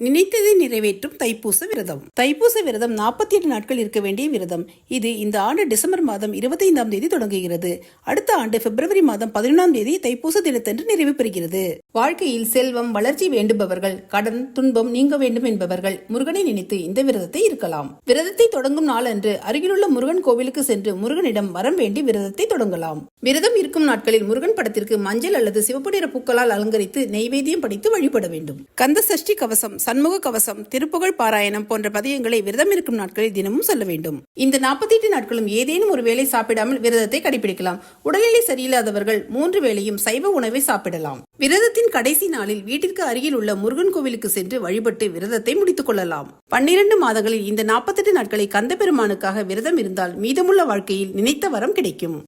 நினைத்ததை நிறைவேற்றும் தைப்பூச விரதம். தைப்பூச விரதம் நாற்பத்தி எட்டு நாட்கள் இருக்க வேண்டிய விரதம். இது இந்த ஆண்டு டிசம்பர் மாதம் இருபத்தைந்தாம் தேதி தொடங்குகிறது. அடுத்த ஆண்டு பிப்ரவரி மாதம் பதினொன்றாம் தேதி தைப்பூச தினத்தன்று நிறைவு பெறுகிறது. வாழ்க்கையில் செல்வம் வளர்ச்சி வேண்டுபவர்கள் கடன் துன்பம் நீங்க வேண்டும் என்பவர்கள் முருகனை நினைத்து இந்த விரதத்தை இருக்கலாம். விரதத்தை தொடங்கும் நாளன்று அருகிலுள்ள முருகன் கோவிலுக்கு சென்று முருகனிடம் வரம் வேண்டி விரதத்தை தொடங்கலாம். விரதம் இருக்கும் நாட்களில் முருகன் படத்திற்கு மஞ்சள் அல்லது சிவப்பு நிற பூக்களால் அலங்கரித்து நெய்வேத்தியம் படித்து வழிபட வேண்டும். கந்த சஷ்டி கவசம் சண்முக கவசம் திருப்புகழ் பாராயணம் போன்ற பதியங்களை விரதம் இருக்கும் நாட்களில் தினமும் சொல்ல வேண்டும். இந்த நாற்பத்தி எட்டு நாட்களும் ஏதேனும் ஒரு வேளை சாப்பிடாமல் விரதத்தை கடைபிடிக்கலாம் உடல்நிலை சரியில்லாதவர்கள் மூன்று வேளையும் சைவ உணவை சாப்பிடலாம். விரதத்தின் கடைசி நாளில் வீட்டிற்கு அருகில் உள்ள முருகன் கோவிலுக்கு சென்று வழிபட்டு விரதத்தை முடித்துக் கொள்ளலாம். பன்னிரண்டு மாதங்களில் இந்த நாற்பத்தெட்டு நாட்களை கந்த பெருமானுக்காக விரதம் இருந்தால் மீதமுள்ள வாழ்க்கையில் நினைத்த வரம் கிடைக்கும்.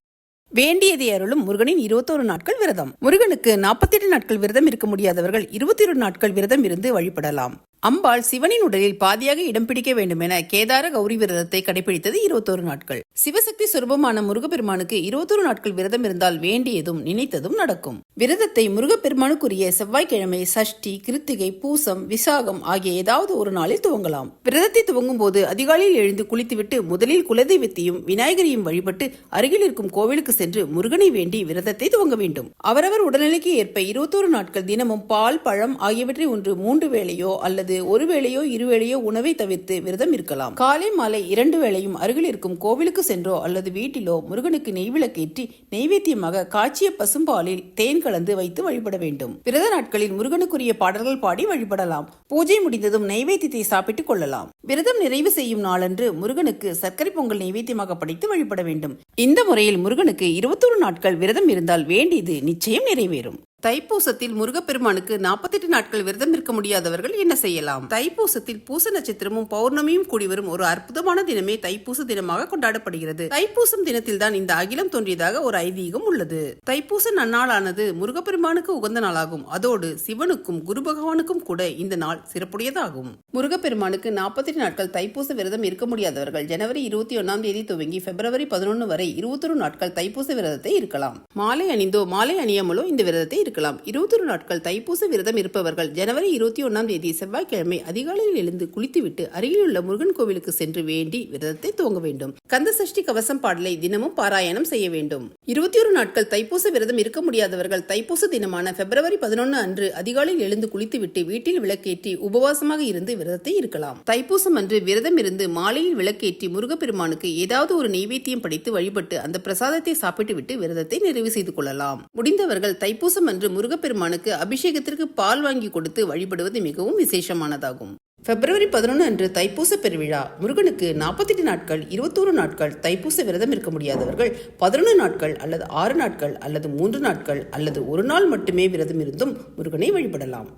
வேண்டியதை அருளும் முருகனின் இருபத்தோரு நாட்கள் விரதம். முருகனுக்கு நாற்பத்தி எட்டு நாட்கள் விரதம் இருக்க முடியாதவர்கள் இருபத்தி ஒரு நாட்கள் விரதம் இருந்து வழிபடலாம். அம்பாள் சிவனின் உடலில் பாதியாக இடம் பிடிக்க வேண்டும் என கேதார கௌரி விரதத்தை கடைபிடித்தது இருபத்தோரு நாட்கள். சிவசக்தி சுரூபமான முருகப்பெருமானுக்கு இருபத்தோரு நாட்கள் விரதம் இருந்தால் வேண்டியதும் நினைத்ததும் நடக்கும். விரதத்தை முருகப்பெருமானுக்குரிய செவ்வாய்க்கிழமை சஷ்டி கிருத்திகை பூசம் விசாகம் ஆகிய ஏதாவது ஒரு நாளில் துவங்கலாம். விரதத்தை துவங்கும் போது அதிகாலையில் எழுந்து குளித்துவிட்டு முதலில் குலதெய்வத்தையும் விநாயகரையும் வழிபட்டு அருகில் இருக்கும் கோவிலுக்கு சென்று முருகனை வேண்டி விரதத்தை துவங்க வேண்டும். அவரவர் உடல்நிலைக்கு ஏற்ப இருபத்தோரு நாட்கள் தினமும் பால் பழம் ஆகியவற்றை ஒன்று மூன்று வேளையோ அல்லது ஒரு வேளையோ இருவேளையோ உணவை தவிர்த்து விரதம் இருக்கலாம். காலை மாலை இரண்டு வேளையும் அருகில் இருக்கும் கோவிலுக்கு சென்றோ அல்லது வீட்டிலோ முருகனுக்கு நெய்விளக்கேற்றி நெய்வேத்தியமாக காய்ச்சிய பசும்பாலில் தேன் கலந்து வைத்து வழிபட வேண்டும். விரத நாட்களில் முருகனுக்குரிய பாடல்கள் பாடி வழிபடலாம். பூஜை முடிந்ததும் நெய்வேத்தியத்தை சாப்பிட்டுக் கொள்ளலாம். விரதம் நிறைவு செய்யும் நாளன்று முருகனுக்கு சர்க்கரை பொங்கல் நெய்வேத்தியமாக படைத்து வழிபட வேண்டும். இந்த முறையில் முருகனுக்கு இருபத்தொரு நாட்கள் விரதம் இருந்தால் வேண்டியது நிச்சயம் நிறைவேறும். தைப்பூசத்தில் முருகப்பெருமானுக்கு நாற்பத்தெட்டு நாட்கள் விரதம் இருக்க முடியாதவர்கள் என்ன செய்யலாம்? தைப்பூசத்தில் பூச நட்சத்திரமும் பௌர்ணமியும் கூடி வரும் ஒரு அற்புதமான தினமே தைப்பூச தினமாக கொண்டாடப்படுகிறது. தைப்பூசம் தினத்தில் தான் இந்த அகிலம் தோன்றியதாக ஒரு ஐதீகம் உள்ளது. தைப்பூச நன்னாளானது முருகப்பெருமானுக்கு உகந்த நாளாகும். அதோடு சிவனுக்கும் குரு பகவானுக்கும் கூட இந்த நாள் சிறப்புடையதாகும். முருகப்பெருமானுக்கு நாற்பத்தெட்டு நாட்கள் தைப்பூச விரதம் இருக்க முடியாதவர்கள் ஜனவரி இருபத்தி ஒன்னாம் தேதி துவங்கி பிப்ரவரி பதினொன்று வரை இருபத்தொரு நாட்கள் தைப்பூச விரதத்தை இருக்கலாம். மாலை அணிந்தோ மாலை அணியாமலோ இந்த விரதத்தை இருக்கலாம். இருபத்தொரு நாட்கள் தைப்பூச விரதம் இருப்பவர்கள் ஜனவரி இருபத்தி ஒன்றாம் தேதி செவ்வாய்க்கிழமை அதிகாலையில் எழுந்து குளித்துவிட்டு அருகிலுள்ள முருகன் கோவிலுக்கு சென்று வேண்டி விரதத்தை துவங்க வேண்டும். கந்த சஷ்டி கவசம் பாடலை தினமும் பாராயணம் செய்ய வேண்டும். இருபத்தி ஒரு நாட்கள் தைப்பூச விரதம் இருக்க முடியாதவர்கள் தைப்பூச தினமான பிப்ரவரி பதினொன்று அன்று அதிகாலையில் எழுந்து குளித்துவிட்டு வீட்டில் விளக்கேற்றி உபவாசமாக இருந்து விரதத்தை இருக்கலாம். தைப்பூசம் அன்று விரதம் இருந்து மாலையில் விளக்கேற்றி முருகப்பெருமானுக்கு ஏதாவது ஒரு நெய்வேத்தியம் படித்து வழிபட்டு அந்த பிரசாதத்தை சாப்பிட்டுவிட்டு விரதத்தை நிறைவு செய்து கொள்ளலாம். முடிந்தவர்கள் தைப்பூசம் அன்று முருகப்பெருமானுக்கு அபிஷேகத்திற்கு பால் வாங்கி கொடுத்து வழிபடுவது மிகவும் விசேஷமானதாகும். பிப்ரவரி பதினொன்று அன்று தைப்பூச பெருவிழா. முருகனுக்கு நாற்பத்தெட்டு நாட்கள் இருபத்தோரு நாட்கள் தைப்பூச விரதம் இருக்க முடியாதவர்கள் பதினொன்று நாட்கள் அல்லது ஆறு நாட்கள் அல்லது மூன்று நாட்கள் அல்லது ஒரு நாள் மட்டுமே விரதம் இருந்தும் முருகனை வழிபடலாம்.